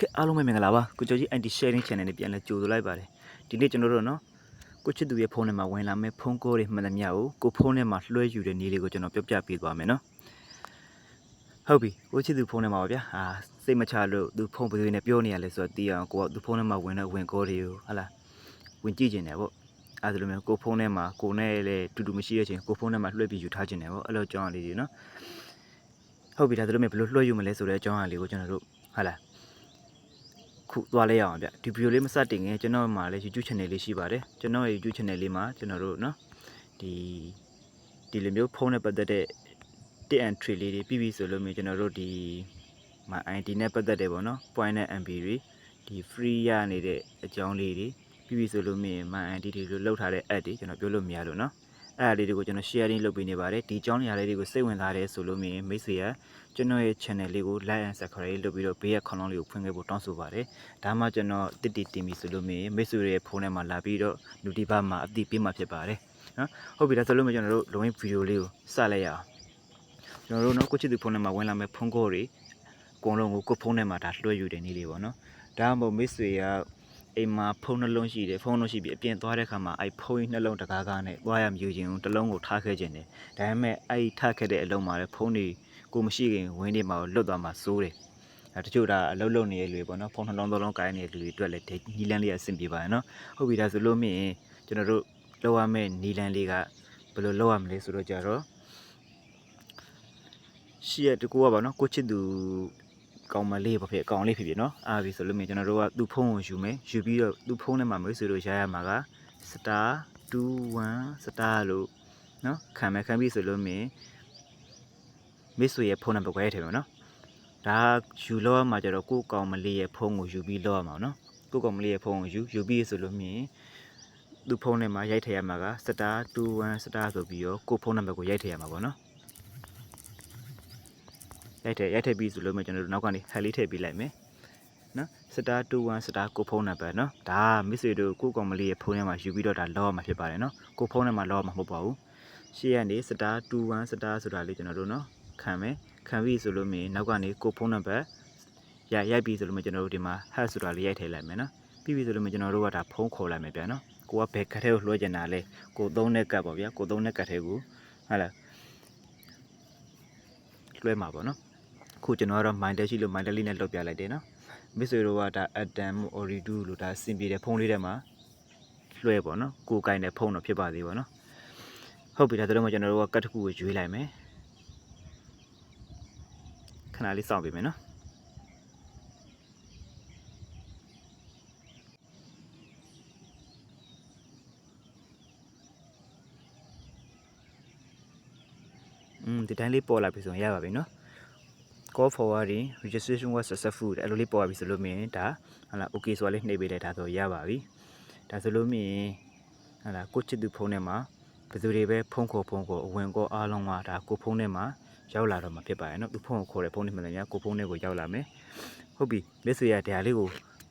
ကဲအားလုံးပဲမင်္ဂလာပါကိုကျော်ကြီး anti sharing channel နဲ့ပြန်လဲကြိုဆိုလိုက်ပါတယ်ဒီနေ့ကျွန်တော်တို့နော်ကိုချစ်သူရဲ့ဖုန်းထဲမှာဝင်လာမဲ့ဖုန်းကိုတွေမှန်သမျှကိုကိုဖုန်းထဲမှာလွှဲယူတဲ့နည်းလေးကိုကျွန်တော်ပြပြပေးသွားမယ်နော်ဟုတ်ပြီကိုချစ်သူဖုန်းထဲမှာပါဗျာအာစိတ်မချလို့သူဖုန်းဘယ်လိုနဲ့ပြောနေရလဲဆိုတော့သိအောင်ကိုကသူဖုန်းထဲမှာဝင်တဲ့ဝင်ကိုတွေကိုဟာလားဝင်ကြည့်ကျင်တယ်ပေါ့အဲဒါလိုမျိုးကိုဖုန်းထဲမှာကိုနဲ့လည်းတူတူမရှိတဲ့ချိန်ကိုဖုန်းထဲမှာလွှဲပြီးယူထားကျင်တယ်ပေါ့အဲ့လိုကြောင်းအလေးတွေနော်ဟုတ်ပြီဒါဆိုလို့မျိုးဘယ်လိုလွှဲယူမလဲဆိုတဲ့အကြောင်းအလေးကိုကျွန်တော်တို့ဟာလား ခုသွားလဲရအောင်ဗျဒီဗီဒီယိုလေးမစတင်ခင်ကျွန်တော်မှာလည်း YouTube channel လေးရှိပါတယ်ကျွန်တော်ရဲ့ YouTube channel လေးမှာကျွန်တော်တို့เนาะဒီဒီလိုမျိုးဖုန်းနဲ့ပတ်သက်တဲ့ tip and trick လေးတွေပြီးပြီဆိုလို့မျိုးကျွန်တော်တို့ဒီမှာ ID နဲ့ပတ်သက်တယ်ပေါ့နော် point နဲ့ MB တွေဒီ free ရနေတဲ့အကြောင်းလေးတွေပြီးပြီဆိုလို့မျိုးမှာ ID တွေလိုလောက်ထားတဲ့ app တွေကျွန်တော်ပြောလို့မရလို့เนาะ အဲ့ဒါလေးတွေကိုကျွန်တော် sharing လုပ်ပေးနေပါတယ်ဒီအကြောင်းအရာလေးတွေကိုစိတ်ဝင်စားတယ်ဆိုလို့မျိုးမိတ်ဆွေရကျွန်တော်ရဲ့ channel လေးကို like and subscribe လုပ်ပြီးတော့ဘေးကခေါင်းလုံးလေးကိုဖွင့်ခဲ့ဖို့တောင်းဆိုပါတယ်ဒါမှကျွန်တော်တစ်တီတင်ပြီဆိုလို့မျိုးမိတ်ဆွေရဲ့ဖုန်းထဲမှာလာပြီးတော့လူဒီပါမှာအတိပေးမှာဖြစ်ပါတယ်နော်ဟုတ်ပြီဒါဆိုလို့မျိုးကျွန်တော်တို့လုံရင်းဗီဒီယိုလေးကိုစလိုက်ရအောင်ကျွန်တော်တို့နော်ကိုချစ်သူဖုန်းထဲမှာဝင်လာမဲ့ဖုန်းကိုတွေအကုန်လုံးကိုကိုဖုန်းထဲမှာဒါလွှဲယူတဲ့နည်းလေးပေါ့နော်ဒါမှမဟုတ်မိတ်ဆွေက အိမ်မှာဖုန်းနှလုံးရှိတယ်ဖုန်းလုံးရှိပြီအပြင်သွားတဲ့ခါမှာအဲ့ဖုန်းကြီးနှလုံးတကားကားနဲ့သွားရမယူခြင်းတစ်လုံးကိုထားခဲ့ခြင်းတယ်ဒါပေမဲ့အဲ့ထားခဲ့တဲ့အလုံးမှာလည်းဖုန်းတွေကိုမရှိခင်ဝင်းနေမှာလွတ်သွားမှာစိုးတယ်အဲတချို့ဒါအလုံးလုံးနေတဲ့လူတွေပေါ့နော်ဖုန်းနှလုံးသုံးလုံးကိုင်းနေတဲ့လူတွေအတွက်လည်းဒီနီလန်းလေးအဆင်ပြေပါတယ်နော်ဟုတ်ပြီဒါဆိုလို့မြင်ကျွန်တော်တို့လောက်ရမယ့်နီလန်းလေးကဘယ်လိုလောက်ရမလဲဆိုတော့ကြတော့ရှီရတကူကပါနော်ကိုချစ်သူ ကောင်မလေးပါဖြစ်အကောင်လေးဖြစ်ဖြစ်နော်အားပြီဆိုလို့မြင်ကျွန်တော်တို့ကသူ့ဖုန်းကိုယူမယ်ယူပြီးတော့သူ့ဖုန်းထဲမှာမိတ်ဆွေတို့ရရမှာက star 21 star လို့နော်ခံမယ်ခံပြီဆိုလို့မြင်မိတ်ဆွေရဲ့ဖုန်းနံပါတ်ကိုရိုက်ထည့်မယ်နော်ဒါယူလို့မှာကျတော့ကိုကောင်မလေးရဲ့ဖုန်းကိုယူပြီးလောက်ရမှာနော်ကိုကောင်မလေးရဲ့ဖုန်းကိုယူယူပြီးဆိုလို့မြင်သူ့ဖုန်းထဲမှာရိုက်ထည့်ရမှာက star 21 star ဆိုပြီးတော့ကိုဖုန်းနံပါတ်ကိုရိုက်ထည့်ရမှာပေါ့နော် ရိုက်ထည့်ရိုက်ထည့်ပြီးဆိုလို့မှကျွန်တော်တို့နောက်ကနေဟက်လေးထည့်ပေးလိုက်မယ်နော်စတာ21စတာကိုဖုန်းနံပါတ်နော်ဒါမစ်ဆွေတို့ကိုကောင်မလေးရဲ့ဖုန်းထဲမှာယူပြီးတော့ဒါလောမှာဖြစ်ပါတယ်နော်ကိုဖုန်းထဲမှာလောမှာမဟုတ်ပါဘူးရှေ့ကနေစတာ21စတာဆိုတာလေးကျွန်တော်တို့နော်ခံမယ်ခံပြီးဆိုလို့မြင်နောက်ကနေကိုဖုန်းနံပါတ်ရရိုက်ပြီးဆိုလို့မြင်ကျွန်တော်တို့ဒီမှာ hash ဆိုတာလေးရိုက်ထည့်လိုက်မယ်နော်ပြီးပြီဆိုလို့မြင်ကျွန်တော်တို့ကဒါဖုန်းခေါ်လိုက်မယ်ဗျာနော်ကိုကဘယ်ကတ်ထဲကိုလွှဲကျင်တာလဲကိုသုံးတဲ့ကတ်ပေါ့ဗျာကိုသုံးတဲ့ကတ်ထဲကိုဟာလားလွှဲမှာပေါ့နော် ခုကျွန်တော်ကတော့ mind တက်ရှိလို့ mind တက်လေးနဲ့လောက်ပြလိုက်တယ်နော်မစ်ဆွေတို့ကဒါ Atom Oridu လို့ဒါစင်ပြေတဲ့ဖုန်းလေးထဲမှာလွှဲပေါ့နော်ကိုယ်ကင်တဲ့ဖုန်းတော့ဖြစ်ပါသေးပါနော်ဟုတ်ပြီဒါဆိုတော့ကျွန်တော်တို့ကကတ်တစ်ခုကိုရွေးလိုက်မယ်ခဏလေးစောင့်ပေးမယ်နော်อืมဒီတိုင်းလေးပေါ်လာပြီဆိုရင်ရပါပြီနော် call forwarding registration was successful အဲ့လိုလေးပေါ်လာပြီဆိုလို့မြင်ဒါဟာလာ okay ဆိုလေးနှိပ်ပေးလိုက်ဒါဆိုရပါပြီဒါဆိုလို့မြင်ဟာလာကိုချစ်သူဖုန်းထဲမှာဘယ်သူတွေပဲဖုန်းခေါ်ဖုန်းခေါ်အဝင်ကောအားလုံးကဒါကိုဖုန်းထဲမှာရောက်လာတော့မှာဖြစ်ပါရဲ့နော်သူဖုန်းကိုခေါ်တဲ့ဖုန်းထဲမှာလည်းကိုဖုန်းထဲကိုရောက်လာမယ်ဟုတ်ပြီလက်ဆွေရတရားလေးကို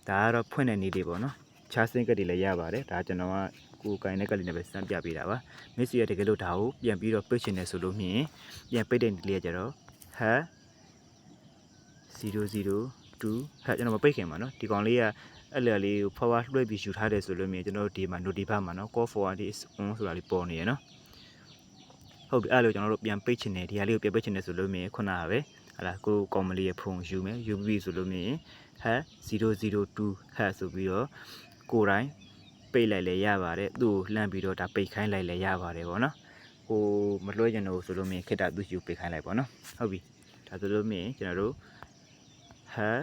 ဒါကတော့ဖွင့်တဲ့နေလေးပေါ့နော်ချားစင်းကတ်တွေလည်းရပါတယ်ဒါကျွန်တော်ကကိုယ်ကိုင်တဲ့ကတ်လေးနဲ့ပဲစမ်းပြပေးတာပါမစ်ဆွေရတကယ်လို့ဒါကိုပြန်ပြီးတော့ပိတ်ချင်တယ်ဆိုလို့မြင်ပြန်ပိတ်တဲ့နေလေးကကြတော့ဟမ် 002ဟဲ့ကျွန်တော်မပိတ်ခင်ပါနော်ဒီကောင်လေးကအဲ့လေလေးကို forward လွှဲပြီးယူထားတယ်ဆိုလို့မြင်ကျွန်တော်တို့ဒီမှာ notify မှာနော် call forward is on ဆိုတာလေးပေါ်နေရနော်ဟုတ်ပြီအဲ့လိုကျွန်တော်တို့ပြန်ပိတ်ချင်တယ်ဒီဟာလေးကိုပြန်ပိတ်ချင်တယ်ဆိုလို့မြင်ခုနကပဲဟာလာကိုကောင်မလေးရဲ့ဖုန်းယူမယ်ယူပြီးဆိုလို့မြင်ဟဲ့002ဟဲ့ဆိုပြီးတော့ကိုယ်တိုင်းပိတ်လိုက်လဲရပါတယ်သူ့ကိုလှမ်းပြီးတော့ဒါပိတ်ခိုင်းလိုက်လဲရပါတယ်ဗောနော်ဟိုမလွှဲကျင်တော့ဆိုလို့မြင်ခိတ္တသူ့ယူပိတ်ခိုင်းလိုက်ဗောနော်ဟုတ်ပြီဒါဆိုလို့မြင်ကျွန်တော်တို့ ဟက်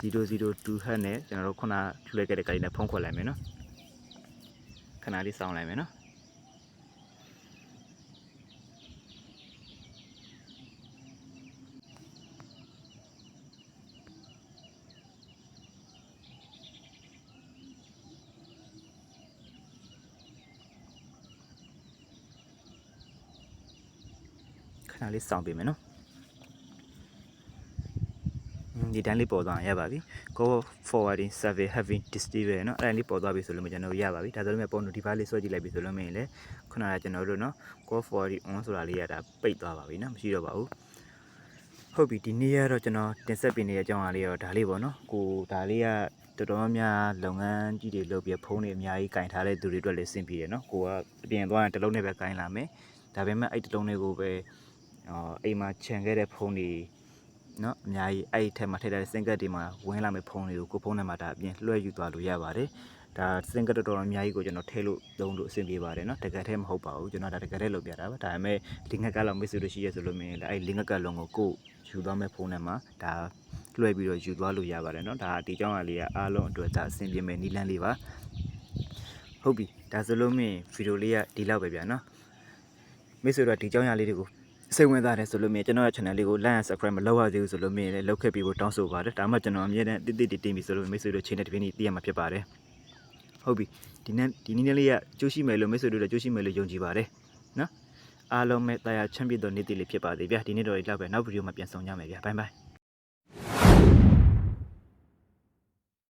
002ဟက်နဲ့ကျွန်တော်တို့ခုနလွှဲခဲ့တဲ့ကိုင်းနဲ့ဖုန်းခေါ်လိုက်မယ်နော်ခဏလေးစောင့်လိုက်မယ်နော်ခဏလေးစောင့်ပေးမယ်နော် ဒီတန်းလေးပေါ်သွားရပါပြီ go forwarding survey having display ပဲเนาะအဲ့ဒါလေးပေါ်သွားပြီဆိုလို့မကျွန်တော်ရပါပြီဒါဆိုလို့မြပေါ် notify လေးဆွဲကြည့်လိုက်ပြီဆိုလို့မင်းလေခုနကကျွန်တော်တို့เนาะ go forwarding on ဆိုတာလေးရတာပိတ်သွားပါပြီเนาะမရှိတော့ပါဘူးဟ ဟုတ်ပြီဒီနေ့ကတော့ကျွန်တော်တင်ဆက်ပေးနေတဲ့အကြောင်းအရာလေးတော့ဒါလေးပေါ့နော်ကိုဒါလေးကတော်တော်များများလုပ်ငန်းကြီးတွေလုပ်ပြီးဖုန်းတွေအများကြီးကင်ထားတဲ့သူတွေအတွက်လည်းအဆင်ပြေတယ်နော်ကိုကအပြင်သွားရင်တစ်လုံးနဲ့ပဲကင်လာမယ်ဒါပေမဲ့အဲ့တစ်လုံးလေးကိုပဲအော်အိမ်မှာခြံခဲ့တဲ့ဖုန်းတွေ နော်အများကြီးအဲ့ဒီထက်မှာထည့်ထားတဲ့စင်ကတ်တွေမှာဝင်လာမယ့်ဖုန်းတွေကိုကိုဖုန်းထဲမှာဒါအပြင်လွှဲယူသွားလို့ရပါတယ်ဒါစင်ကတ်တော်တော်အများကြီးကိုကျွန်တော်ထည့်လို့လုံးလို့အဆင်ပြေပါတယ်နော်တကယ်တည်းမဟုတ်ပါဘူးကျွန်တော်ဒါတကယ်တည်းလုပ်ပြတာပါဒါပေမဲ့လင်္ကကလောက်မိတ်ဆွေတို့ရှိရဆိုလို့မင်းလည်းအဲ့လင်္ကကလုံးကိုကိုယူသွားမယ့်ဖုန်းထဲမှာဒါလွှဲပြီးတော့ယူသွားလို့ရပါတယ်နော်ဒါဒီကြောင်းအလေးကအားလုံးအတွက်ဒါအဆင်ပြေမယ်နီလန်းလေးပါဟုတ်ပြီဒါဆိုလို့မင်းဗီဒီယိုလေးကဒီလောက်ပဲဗျာနော်မိတ်ဆွေတို့ဒီကြောင်းရလေးတွေကို စိတ်ဝင်စားတယ်ဆိုလို့မြင်ကျွန်တော်ရဲ့ channel လေးကို like and subscribe မလုပ်ရသေးဘူးဆိုလို့မြင်လည်းလုပ်ခဲ့ပြီးဖို့တောင်းဆိုပါတယ်ဒါမှကျွန်တော်အမြဲတမ်းတိတိတိတင်ပြီဆိုလို့မိတ်ဆွေတို့ချိန်တဲ့တပင်းကြီးသိရမှာဖြစ်ပါတယ်ဟုတ်ပြီဒီနေ့ဒီနေ့လေးကကြိုးရှိမယ်လို့မိတ်ဆွေတို့လည်းကြိုးရှိမယ်လို့ယုံကြည်ပါတယ်နော်အားလုံးပဲတရားချမ်းမြေ့သောနေ့တည်လေးဖြစ်ပါသေးဗျာဒီနေ့တော့ဒီလောက်ပဲနောက်ဗီဒီယိုမှာပြန်ဆောင်ကြမယ်ဗျာဘိုင်ဘိုင်